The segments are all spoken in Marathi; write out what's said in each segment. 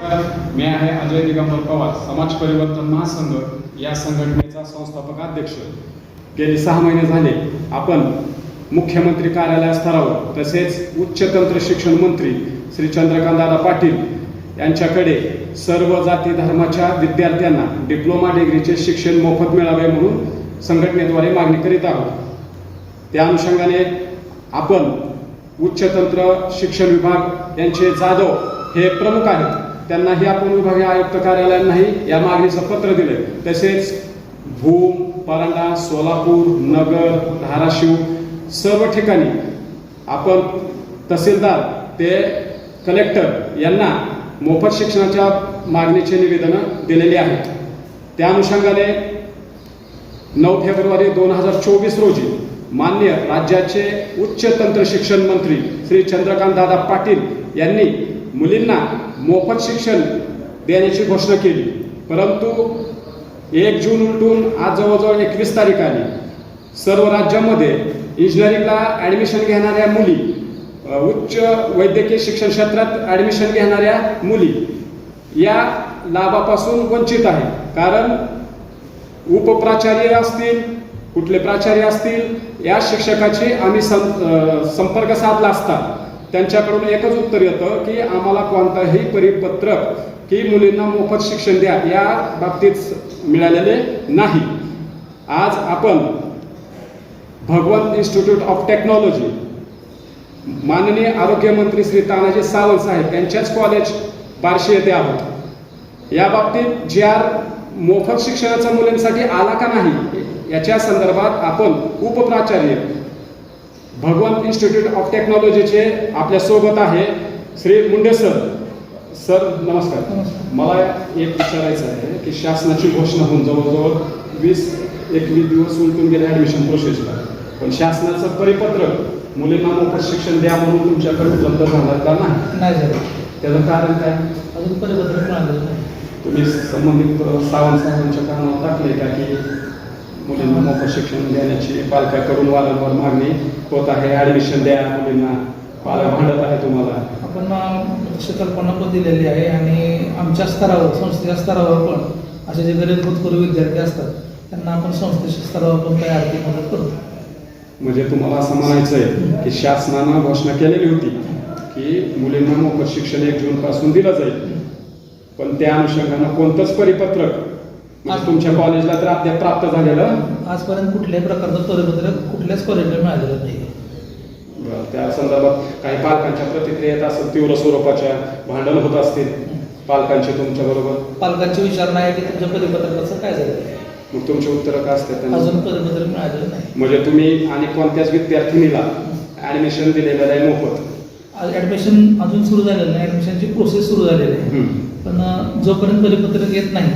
मी आहे अजय दिगंबर पवार समाज परिवर्तन महासंघ या संघटनेचा संस्थापक अध्यक्ष गेले सहा महिने झाले आपण मुख्यमंत्री कार्यालय स्तरावर तसेच उच्च तंत्र शिक्षण मंत्री श्री चंद्रकांतदादा पाटील यांच्याकडे सर्व जाती धर्माच्या विद्यार्थ्यांना डिप्लोमा डिग्रीचे शिक्षण मोफत मिळावे म्हणून संघटनेद्वारे मागणी करीत आहोत. त्या अनुषंगाने आपण उच्चतंत्र शिक्षण विभाग यांचे जाधव हे प्रमुख आहेत. त्यांनाही आपण विभागीय आयुक्त कार्यालयांनाही या मागणीचं पत्र दिलं तसेच भूम परांडा सोलापूर नगर धाराशिव सर्व ठिकाणी आपण तहसीलदार ते कलेक्टर यांना मोफत शिक्षणाच्या मागणीचे निवेदनं दिलेली आहेत. त्या अनुषंगाने नऊ फेब्रुवारी दोन हजार चोवीस रोजी मान्य राज्याचे उच्च तंत्र शिक्षण मंत्री श्री चंद्रकांत दादा पाटील यांनी मुलींना मोफत शिक्षण देण्याची घोषणा केली. परंतु एक जून उलटून आज जवळजवळ एकवीस तारीख आली. सर्व राज्यामध्ये इंजिनिअरिंगला ॲडमिशन घेणाऱ्या मुली उच्च वैद्यकीय शिक्षण क्षेत्रात ॲडमिशन घेणाऱ्या मुली या लाभापासून वंचित आहे. कारण उपप्राचार्य असतील कुठले प्राचार्य असतील या शिक्षकाची आम्ही सं संपर्क साधला असता. त्यांच्याकडून एकच उत्तर येतं की आम्हाला कोणताही परिपत्रक की मुलींना मोफत शिक्षण द्या या बाबतीत मिळालेले नाही. आज आपण भगवंत इन्स्टिट्यूट ऑफ टेक्नॉलॉजी माननीय आरोग्यमंत्री श्री तानाजी सावंत साहेब यांच्याच कॉलेज बार्शी येथे आहोत. या बाबतीत जी आर मोफत शिक्षणाचा मुलींसाठी आला का नाही याच्या संदर्भात आपण उपप्राचार्य भगवंत इन्स्टिट्यूट ऑफ टेक्नॉलॉजीचे आपल्यासोबत आहे श्री मुंडे सर. सर नमस्कार. मला एक विचारायचं आहे की शासनाची घोषणा होऊन जवळजवळ वीस एकवीस दिवस उलटून गेले ॲडमिशन प्रोसेसला पण शासनाचं परिपत्रक मुलींना मोफत शिक्षण द्या म्हणून तुमच्याकडे उपलब्ध झालं का नाही? झालं. त्याचं कारण काय? अजून परिपत्रक मिळालेलं नाही. तुम्ही संबंधित सावंत साहेबांच्या कानावर टाकले का की मुलींना मोफत शिक्षण देण्याची पालकाकडून वारंवार मागणी होत आहे. ॲडमिशन द्या मुलींना. पालक भांडत आहे तुम्हाला. आपण अं, तशी कल्पना पण दिलेली आहे आणि आमच्या स्तरावर संस्थेच्या स्तरावर पण असे जे गरीब भूतपूर्व विद्यार्थी असतात त्यांना आपण संस्थेच्या स्तरावर पण काही आर्थिक मदत करतो म्हणजे तुम्हाला असं म्हणायचं आहे की शासनानं घोषणा केलेली होती की मुलींना मोफत शिक्षण एक जून पासून दिलं जाईल. पण त्या अनुषंगानं कोणतंच परिपत्रक म्हणजे तुमच्या कॉलेजला तर अद्याप प्राप्त झालेलं? आजपर्यंत कुठल्याही प्रकारचं परिपत्रक कुठल्याच कॉलेजला मिळालेलं नाही. बरं, त्या संदर्भात काही पालकांच्या प्रतिक्रिया येत असतील तीव्र स्वरूपाच्या भांडण होत असतील पालकांचे तुमच्या बरोबर? पालकांची विचारणा आहे की तुमच्या परिपत्रकाचं काय झालं? मग तुमचे उत्तर काय असतात त्यांना? अजून परिपत्रक मिळालेलं नाही. म्हणजे तुम्ही आणि कोणत्याच विद्यार्थिनीला ऍडमिशन दिलेलं आहे मोफत? ऍडमिशन अजून सुरू झालेलं नाही. ऍडमिशनची प्रोसेस सुरू झालेली आहे. हम्म. पण जोपर्यंत परिपत्रक येत नाही.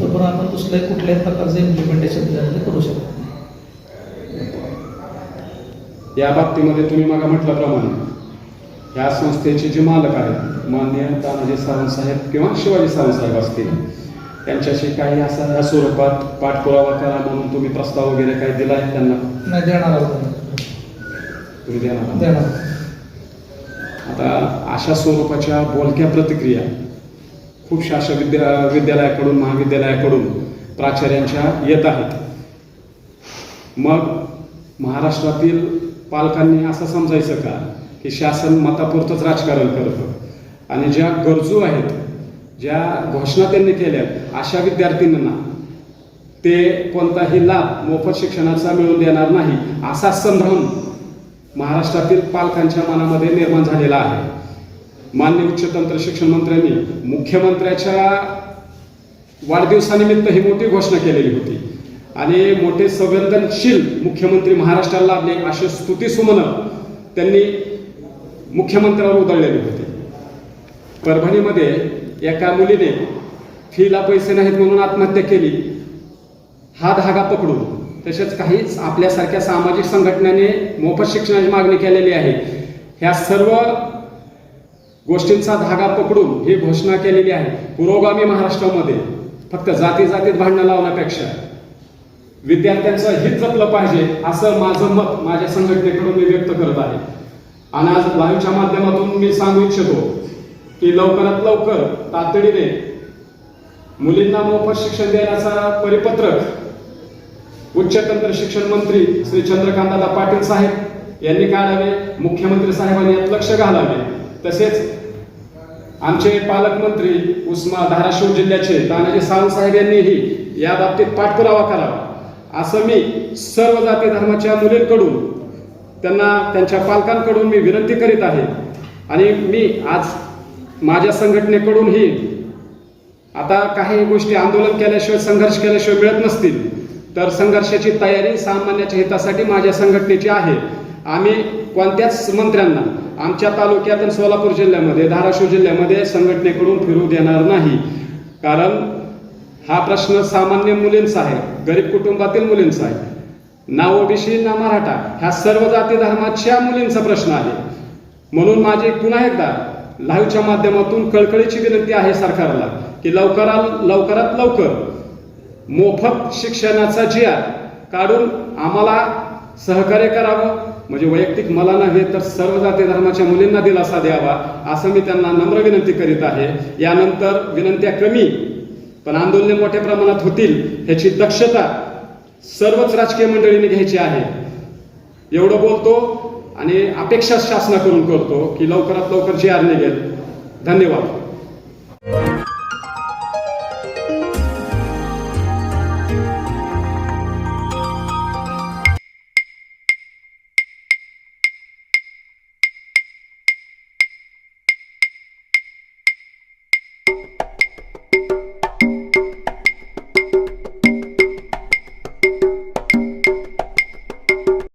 तोपर्यंत आपण दुसऱ्या कुठल्याही प्रकारचं इम्प्लिमेंटेशन करू शकत या बाबतीमध्ये तुम्ही मला म्हटल्याप्रमाणे या संस्थेचे जे मालक आहेत मान्य तानाजी सावंत साहेब किंवा शिवाजी सावंत साहेब असतील त्यांच्याशी काही असा या स्वरूपात पाठपुरावा करा म्हणून तुम्ही प्रस्ताव वगैरे काही दिला आहे त्यांना नाही देणार. तुम्ही? देणार आता अशा स्वरूपाच्या बोलक्या प्रतिक्रिया खूपशा अशा विद्या विद्यालयाकडून महाविद्यालयाकडून प्राचार्यांच्या येत आहेत. मग महाराष्ट्रातील पालकांनी असं समजायचं का? की शासन मतापुरतंच राजकारण करतं. आणि ज्या गरजू आहेत ज्या घोषणा त्यांनी केल्या अशा विद्यार्थ्यांना ते कोणताही लाभ मोफत शिक्षणाचा मिळवून देणार नाही असा संभ्रम महाराष्ट्रातील पालकांच्या मनामध्ये निर्माण झालेला आहे. मान्य उच्चतंत्र शिक्षण मंत्र्यांनी मुख्यमंत्र्याच्या वाढदिवसानिमित्त ही मोठी घोषणा केलेली होती. आणि मोठे संवेदनशील मुख्यमंत्री महाराष्ट्राला लाभले अशी स्तुती सुमन त्यांनी मुख्यमंत्र्यावर उधळलेली होती. परभणीमध्ये एका मुलीने फीला पैसे नाहीत म्हणून आत्महत्या केली. हा धागा पकडून. तसेच काहीच आपल्यासारख्या सामाजिक संघटनेने मोफत शिक्षणाची मागणी केलेली आहे. ह्या सर्व गोष्टींचा धागा पकडून ही घोषणा केलेली आहे. पुरोगामी महाराष्ट्रामध्ये फक्त जाती जातीत भांडणं लावण्यापेक्षा विद्यार्थ्यांचं हित जपलं पाहिजे असं माझं मत माझ्या संघटनेकडून मी व्यक्त करत आहे. आणि आज लाईव्हच्या माध्यमातून मी सांगू इच्छितो की लवकरात लवकर तातडीने मुलींना मोफत शिक्षण देण्याचा परिपत्रक उच्च तंत्र शिक्षण मंत्री श्री चंद्रकांतदादा पाटील साहेब यांनी काढावे मुख्यमंत्री साहेबांनी यात लक्ष घालावे. तसेच आमचे पालकमंत्री उस्मा धाराशिव जिल्ह्याचे तानाजी सावंत साहेब यांनीही या बाबतीत पाठपुरावा करावा. असं मी सर्व जाती धर्माच्या मुलींकडून त्यांना त्यांच्या पालकांकडून मी विनंती करीत आहे. आणि मी आज माझ्या संघटनेकडूनही आता काही गोष्टी आंदोलन केल्याशिवाय संघर्ष केल्याशिवाय मिळत नसतील तर संघर्षाची तयारी सामान्याच्या हितासाठी माझ्या संघटनेची आहे. आम्ही कोणत्याच मंत्र्यांना आमच्या तालुक्यात आणि सोलापूर जिल्ह्यामध्ये धाराशिव जिल्ह्यामध्ये संघटनेकडून फिरू देणार नाही. कारण हा प्रश्न सामान्य मुलींचा आहे गरीब कुटुंबातील मुलींचा आहे. ना ओबीसी ना मराठा ह्या सर्व जाती धर्माच्या मुलींचा प्रश्न आहे. म्हणून माझी पुन्हा एकदा लाईव्हच्या माध्यमातून कळकळीची विनंती आहे सरकारला की लवकरात लवकरात लवकर मोफत शिक्षणाचा जिया काढून आम्हाला सहकार्य करावं. म्हणजे वैयक्तिक मला नव्हे तर सर्व जाती धर्माच्या मुलींना दिलासा द्यावा असं मी त्यांना नम्र विनंती करीत आहे. यानंतर विनंत्या कमी पण आंदोलने मोठ्या प्रमाणात होतील ह्याची दक्षता सर्वच राजकीय मंडळींनी घ्यायची आहे. एवढं बोलतो आणि अपेक्षा शासनाकडून करतो की लवकरात लवकर जे आर निघेल. धन्यवाद.